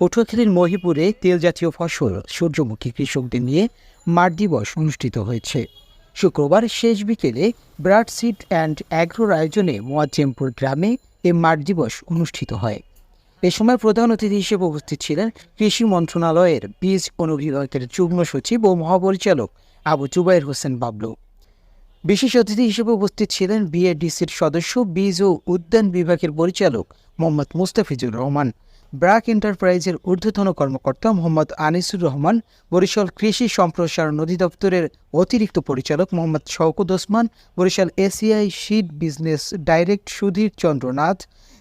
পটুয়াখালীর মহিপুরে তেল জাতীয় ফসল সূর্যমুখী কৃষকদের নিয়ে মাঠ দিবস অনুষ্ঠিত হয়েছে। শুক্রবার শেষ বিকেলে ব্রাড সিড অ্যান্ড অ্যাগ্রোর আয়োজনে মোয়াজ্জেমপুর গ্রামে এ মাঠ দিবস অনুষ্ঠিত হয়। এ সময় প্রধান অতিথি হিসেবে উপস্থিত ছিলেন কৃষি মন্ত্রণালয়ের বীজ অনুবিভাগের যুগ্ম সচিব ও মহাপরিচালক আবু জুবাইর হোসেন বাবলু। বিশেষ অতিথি হিসেবে উপস্থিত ছিলেন বিএডিসির সদস্য বীজ ও উদ্যান বিভাগের পরিচালক মোহাম্মদ মুস্তাফিজুর রহমান। ব্রাক এন্টারপ্রাইজের ঊর্ধ্বতন কর্মকর্তা মোহাম্মদ আনিসুর রহমান, বরিশাল কৃষি সম্প্রসারণ অধিদপ্তরের অতিরিক্ত পরিচালক Mohammad Shawkat Osman, Barishal ACI seed business direct Sudhir Chandranath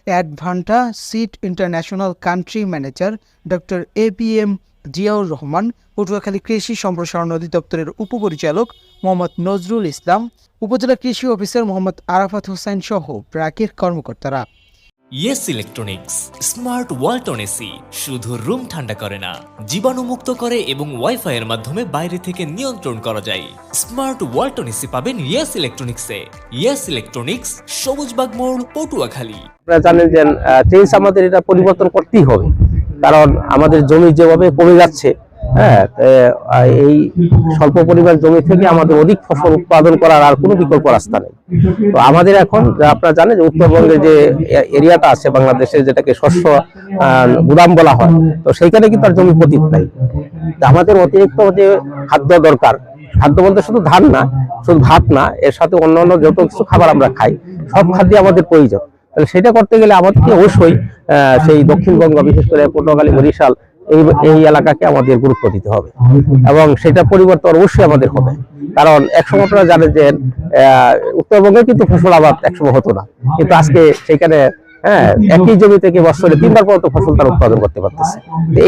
Advanta seed international country manager doctor A B M Ziaur Rahman, Patuakhali কৃষি সম্প্রসারণ অধিদপ্তরের উপপরিচালক মোহাম্মদ নজরুল ইসলাম, উপজেলা কৃষি অফিসার মোহাম্মদ আরাফাত হোসেন সহ ব্র্যাকের কর্মকর্তারা। Yes electronics smart Walton AC শুধু রুম ঠান্ডা করে না, জীবাণুমুক্ত করে এবং ওয়াইফাই এর মাধ্যমে বাইরে থেকে নিয়ন্ত্রণ করা যায়। স্মার্ট ওয়ালটন এসি পাবেন ইয়েস ইলেকট্রনিক্সে ইয়েস ইলেকট্রনিক্স সবুজবাগ মোড় পটুয়াখালী। আপনারা জানেন যে চেঞ্জ আমাদের এটা পরিবর্তন করতেই হবে। কারণ আমাদের জমি যেভাবে কমে যাচ্ছে হ্যাঁ এই স্বল্প পরিমাণ জমি থেকে আমাদের অধিক ফসল উৎপাদন করার আর কোনো বিকল্প রাস্তা নেই। তো আমাদের এখন, আপনারা জানেন যে উত্তরবঙ্গের যে এরিয়াটা আছে বাংলাদেশের যেটাকে শস্য গুদাম বলা হয়, তো সেইখানে কিন্তু আর জমি পতিত নাই। আমাদের অতিরিক্ত যে খাদ্য দরকার, খাদ্য বলতে শুধু ধান না, শুধু ভাত না, এর সাথে অন্যান্য যত কিছু খাবার আমরা খাই, সব খাদ্য আমাদের প্রয়োজন। তাহলে সেটা করতে গেলে আমাদেরকে অবশ্যই সেই দক্ষিণবঙ্গ বিশেষ করে পটুয়াখালী, বরিশাল এই এই এলাকাকে আমাদের গুরুত্ব দিতে হবে। এবং সেটা পরিবর্তন অবশ্যই আমাদের হবে। কারণ একসময় আপনারা জানেন যে উত্তরবঙ্গে কিন্তু ফসল আবাদ একসময় হতো না। কিন্তু আজকে সেখানে হ্যাঁ একই জমি থেকে বছরে তিনবার পর্যন্ত ফসল তারা উৎপাদন করতে পারতেছে।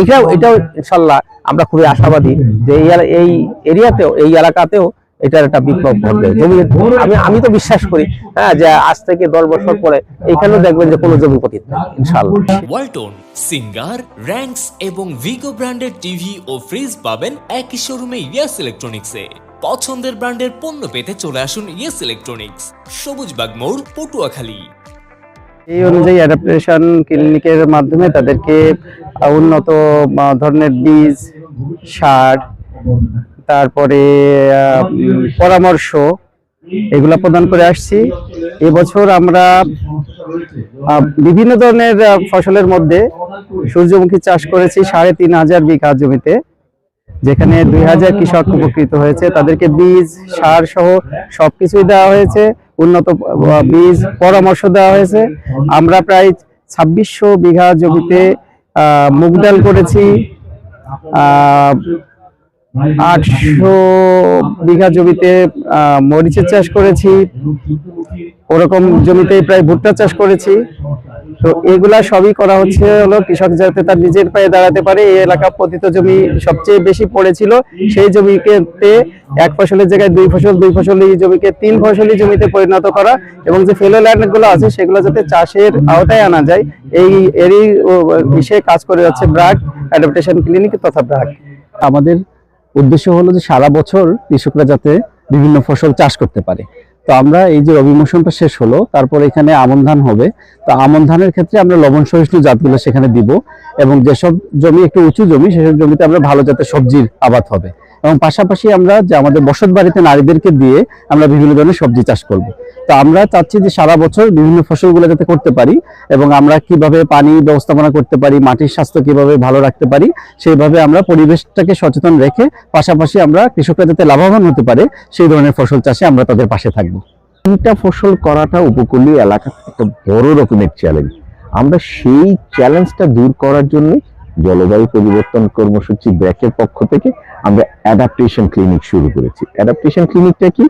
এটাও এটাও ইনশাল্লাহ আমরা খুবই আশাবাদী যে এই এরিয়াতেও, এই এলাকাতেও এটার একটা বিপ্লব ঘটবে। জমি আমি আমি তো বিশ্বাস করি হ্যাঁ যে আজ থেকে দশ বছর পরে এইখানেও দেখবেন যে কোনো জমি পতিত ওয়ালটন সিঙ্গার র্যাঙ্কস এবং ভিগো ব্র্যান্ডের টিভি ও ফ্রিজ পাবেন একই শোরুমে ইয়েস ইলেকট্রনিক্সে। পছন্দের ব্র্যান্ডের পণ্য পেতে চলে আসুন ইয়েস ইলেকট্রনিক্স সবুজবাগ মোড় পটুয়াখালী। এই অনুযায়ী অ্যাডাপ্টেশন ক্লিনিকের মাধ্যমে তাদেরকে উন্নত ধরনের বীজ সার তারপরে পরামর্শ এগুলা প্রদান করে আসছি। এবছর আমরা বিভিন্ন ধরনের ফসলের মধ্যে সূর্যমুখী চাষ করেছি সাড়ে তিন হাজার বিঘা জমিতে, যেখানে দুই হাজার কৃষক উপকৃত হয়েছে। তাদেরকে বীজ, সার সহ সবকিছুই দেওয়া হয়েছে। উন্নত বীজ পরামর্শ দেওয়া হয়েছে। আমরা প্রায় ছাব্বিশশো বিঘা জমিতে মুগ ডাল করেছি। আটশো বিঘা জমিতে মরিচের চাষ করেছি। ওরকম জমিতে প্রায় ভুট্টা চাষ করেছি। তো এগুলা সবই করা হচ্ছে হলো কৃষক যাতে তার নিজের পায়ে দাঁড়াতে পারে। এই এলাকা পতিত জমি সবচেয়ে বেশি পড়েছিল। সেই জমিকে এক ফসলের জায়গায় দুই ফসল, দুই ফসলি জমিকে তিন ফসলি জমিতে পরিণত করা এবং যে ফেলো ল্যান্ডগুলো আছে, সেগুলো যাতে চাষের আওতায় আনা যায়, এই এরই বিষয়ে কাজ করে যাচ্ছে ব্রাক অ্যাডাপ্টেশন ক্লিনিক তথা ব্রাক আমাদের উদ্দেশ্য হলো যে সারা বছর কৃষকরা যাতে বিভিন্ন ফসল চাষ করতে পারে। তো আমরা এই যে রবি মৌসুমটা শেষ হলো, তারপর এখানে আমন ধান হবে। তো আমন ধানের ক্ষেত্রে আমরা লবণ সহিষ্ণু জাতগুলো সেখানে দিব এবং যেসব জমি একটু উঁচু জমি, সেসব জমিতে আমরা ভালো জাতের সবজির আবাদ হবে। এবং পাশাপাশি আমরা যে আমাদের বসত বাড়িতে নারীদেরকে দিয়ে আমরা বিভিন্ন ধরনের সবজি চাষ করব। তো আমরা চাচ্ছি যে সারা বছর বিভিন্ন ফসলগুলো যাতে করতে পারি এবং আমরা কীভাবে পানি ব্যবস্থাপনা করতে পারি, মাটির স্বাস্থ্য কীভাবে ভালো রাখতে পারি, সেইভাবে আমরা পরিবেশটাকে সচেতন রেখে পাশাপাশি আমরা কৃষকরা যাতে লাভবান হতে পারে, সেই ধরনের ফসল চাষে আমরা তাদের পাশে থাকব। তিনটা ফসল করাটা উপকূলীয় এলাকা একটা বড় রকমের চ্যালেঞ্জ আমরা সেই চ্যালেঞ্জটা দূর করার জন্য জলবায়ু পরিবর্তন কর্মসূচি ব্র্যাকের পক্ষ থেকে আমরা অ্যাডাপ্টেশন ক্লিনিক শুরু করেছি। অ্যাডাপ্টেশন ক্লিনিকটা কি?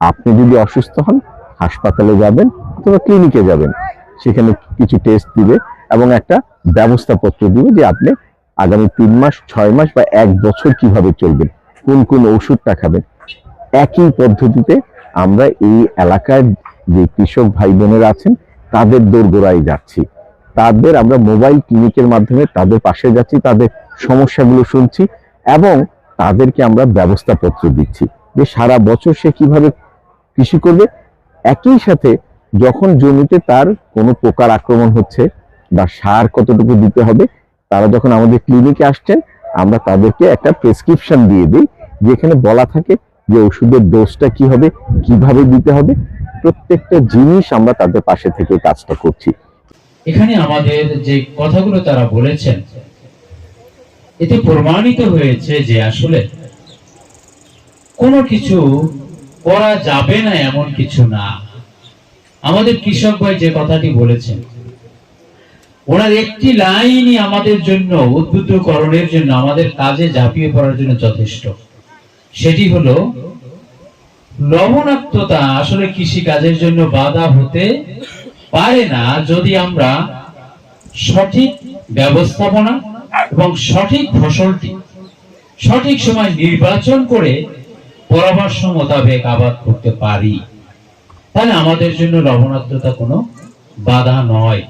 আপনি যদি অসুস্থ হন হাসপাতালে যাবেন অথবা ক্লিনিকে যাবেন। সেখানে কিছু টেস্ট দিবে এবং একটা ব্যবস্থাপত্র দিবে যে আপনি আগামী তিন মাস, ছয় মাস বা এক বছর কীভাবে চলবেন, কোন কোন ওষুধটা খাবেন। একই পদ্ধতিতে আমরা এই এলাকার যে কৃষক ভাই বোনেরা আছেন, তাদের দোরগোড়ায় যাচ্ছি। তাদের আমরা মোবাইল ক্লিনিকের মাধ্যমে তাদের পাশে যাচ্ছি, তাদের সমস্যাগুলো শুনছি এবং তাদেরকে আমরা ব্যবস্থাপত্র দিচ্ছি যে সারা বছর সে কীভাবে কৃষি করবে একই সাথে যখন জমিতে তার কোনো পোকার আক্রমণ হচ্ছে বা সার কতটুকু দিতে হবে, তারা যখন আমাদের ক্লিনিকে আসছেন, আমরা তাদেরকে একটা প্রেসক্রিপশন দিয়ে দিই, যেখানে বলা থাকে যে ওষুধের ডোজটা কি হবে, কীভাবে দিতে হবে। প্রত্যেকটা জিনিস আমরা তাদের পাশে থেকে কাজটা করছি। এখানে আমাদের যে কথাগুলো তারা বলেছেন, এতে প্রমাণিত হয়েছে যে আসলে কোনো কিছু করা যাবে না এমন কিছু না। আমাদের কৃষক ভাই যে কথাটি বলেছেন, ওনার একটি লাইনই আমাদের জন্য, উদ্বুদ্ধকরণের জন্য, আমাদের কাজে ঝাঁপিয়ে পড়ার জন্য যথেষ্ট। সেটি হলো, লবণাক্ততা আসলে কৃষি কাজের জন্য বাধা হতে পারে না যদি আমরা সঠিক ব্যবস্থাপনা এবং সঠিক ফসলটি সঠিক সময় নির্বাচন করে পরামর্শ মোতাবেক আবাদ করতে পারি। তাহলে আমাদের জন্য লবণাক্ততা কোনো বাধা নয়।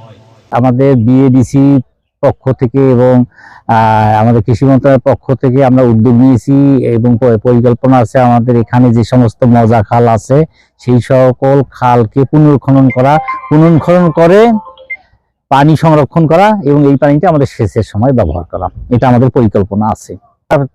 আমাদের বিএডিসি পক্ষ থেকে এবং আমাদের কৃষি মন্ত্রণালয়ের পক্ষ থেকে আমরা উদ্যোগ নিয়েছি এবং পরিকল্পনা আছে আমাদের এখানে যে সমস্ত মজা খাল আছে, সেই সকল খালকে পুনর্খনন করা, পুনর্খনন করে পানি সংরক্ষণ করা এবং এই পানিটা আমাদের সেচের সময় ব্যবহার করা। এটা আমাদের পরিকল্পনা আছে।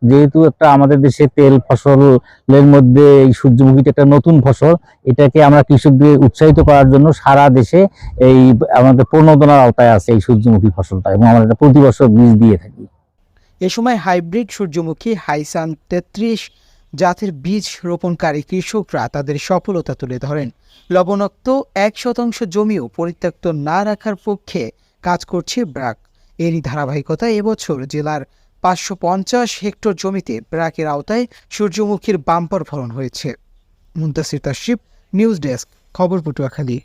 যেহেতু একটা আমাদের দেশে তেল ফসলের মধ্যে এই সূর্যমুখীটা একটা নতুন ফসল, এটাকে আমরা কৃষকদের উৎসাহিত করার জন্য সারা দেশে এই আমাদের প্রণোদনার আওতায় আছে এই সূর্যমুখী ফসলটা এবং আমরা প্রতি বছর বীজ দিয়ে থাকি। এ সময় হাইব্রিড সূর্যমুখী হাইসান তেত্রিশ জাতের বীজ রোপণকারী কৃষকরা তাদের সফলতা তুলে ধরেন। লবণাক্ত এক শতাংশ জমিও পরিত্যক্ত না রাখার পক্ষে কাজ করছে ব্রাক। এরই ধারাবাহিকতায় এবছর জেলার পাঁচশো পঞ্চাশ হেক্টর জমিতে ব্র্যাকের আওতায় সূর্যমুখীর বাম্পার ফলন হয়েছে। মুন্তাসির শিব নিউজ ডেস্ক, খবর পটুয়াখালী।